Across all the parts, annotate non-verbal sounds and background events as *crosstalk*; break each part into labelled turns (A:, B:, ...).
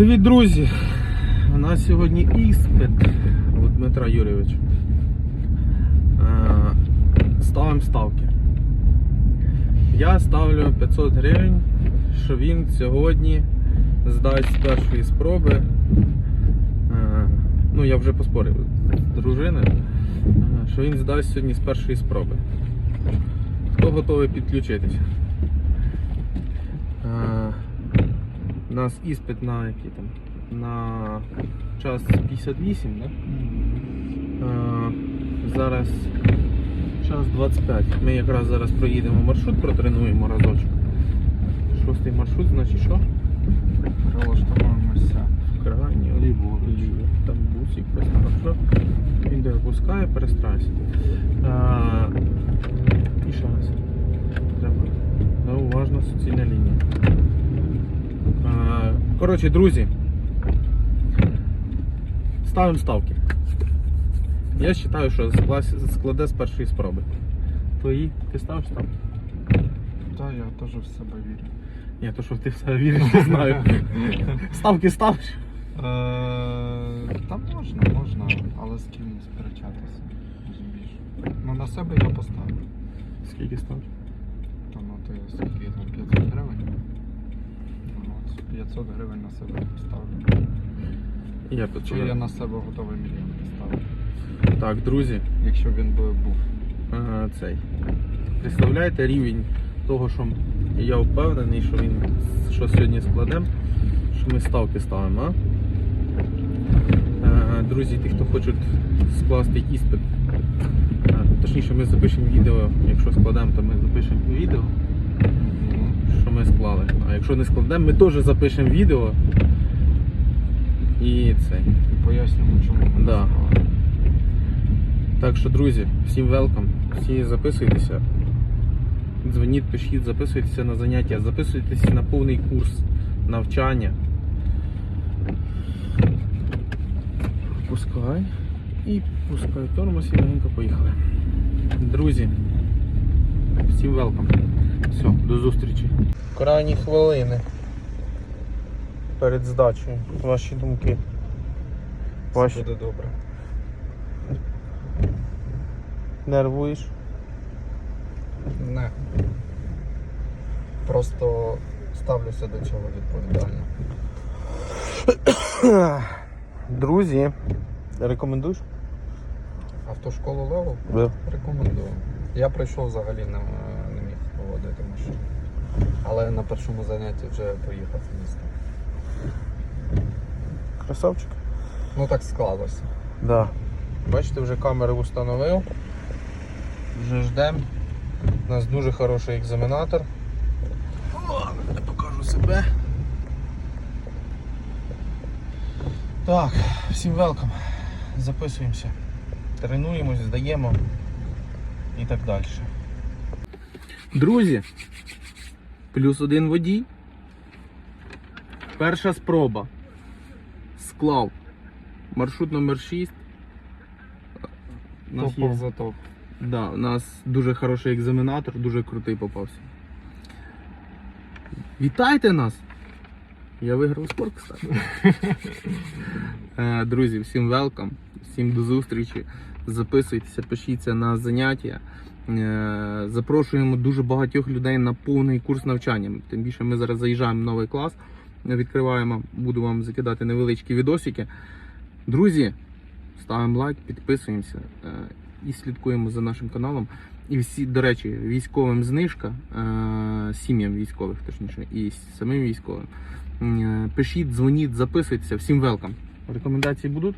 A: Привіт, друзі! У нас сьогодні іспит у Дмитра Юрійовича. Е, Ставимо ставки. Я ставлю 500 гривень, що він сьогодні здасть з першої спроби. Е, Ну, я вже поспорив з дружиною, е, що він здасть сьогодні з першої спроби. Хто готовий підключитися? Е, у нас іспит на який там? На час 58, да? Е, зараз час 25. Ми якраз зараз проїдемо маршрут, протренуємо разочок. Шостий маршрут, значить що?
B: Прилаштовуємося.
A: Крайні,
B: Ліворуч.
A: ліво. Там бусик хорошо. Він де опускає, перестраюся. А, і ще раз. Треба. Уважно суцільна лінія. А, коротше, друзі. Ставимо ставки. Я вважаю, що складе з першої спроби. Твої, ти ставиш ставки?
B: Так, я теж в себе вірю.
A: Ні, то що ти в себе віриш, не знаю. *laughs* Ставки ставиш?
B: Е, Та можна, можна, але з ким сперечатися. Розумієш. Ну на себе я поставлю.
A: Скільки ставиш?
B: То ну ти скільки там 500 гривень. Ну, от 500 гривень на себе поставлю.
A: Я
B: Чи
A: 500
B: я на себе готовий мільйон поставити,
A: Так, друзі,
B: якщо він би був.
A: ага, цей. Представляєте рівень того, що я впевнений, що він що сьогодні складемо, що ми ставки ставимо, а? Е, Друзі, ті, хто хочуть скласти іспит. е, Точніше, ми запишемо відео, якщо складемо, то ми запишемо відео, що ми склали. А якщо не складемо, ми теж запишемо відео. І цей.
B: І пояснюємо, чому ми
A: Да.
B: склали.
A: Так що, друзі, всім велкам, всі записуйтеся. Дзвоніть, пишіть, записуйтеся на заняття, записуйтеся на повний курс навчання. Пускай. І пускай тормоз і легенько поїхали. Друзі, всім велкам. Все, до зустрічі. Крайні хвилини перед здачею. Ваші думки.
B: Все
A: Ваші.
B: буде добре.
A: Нервуєш?
B: Не. Просто ставлюся до цього відповідально.
A: Друзі, рекомендуєш?
B: Автошколу Левел
A: Да.
B: рекомендую. Я прийшов взагалі не, міг машину. Але на першому занятті вже поїхав в місто.
A: Красавчик.
B: Ну так склалося.
A: Да. Бачите, вже камери встановив. Вже ждемо. У нас дуже хороший екзаменатор. О, я покажу себе. Так, всім велкам. Записуємося. Тренуємось, здаємо і так далі. Друзі, плюс один водій. Перша спроба. Склав. Маршрут номер 6. У нас є,
B: за топ.
A: да, у нас дуже хороший екзаменатор, дуже крутий попався. Вітайте нас! Я виграв спорт, кстати. *laughs* Е, Друзі, всім велкам, всім до зустрічі. Записуйтеся, пишіться на заняття. Е, Запрошуємо дуже багатьох людей на повний курс навчання. Тим більше ми зараз заїжджаємо в новий клас, відкриваємо, буду вам закидати невеличкі відосики. Друзі, ставимо лайк, підписуємося е, і слідкуємо за нашим каналом. І всі, до речі, військовим знижка, е, сім'ям військових, точніше, і самим військовим. Пишіть, дзвоніть, записуйтеся, всім велкам. Рекомендації будуть?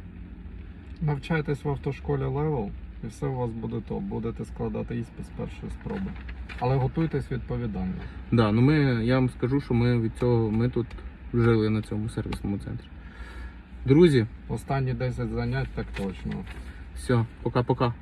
B: Навчайтесь в автошколі Level і все у вас буде то. Будете складати іспит з першої спроби. Але готуйтесь відповідально.
A: Да, ну ми, я вам скажу, що ми від цього ми тут жили на цьому сервісному центрі. Друзі,
B: Останні 10 занять так точно.
A: все, пока-пока.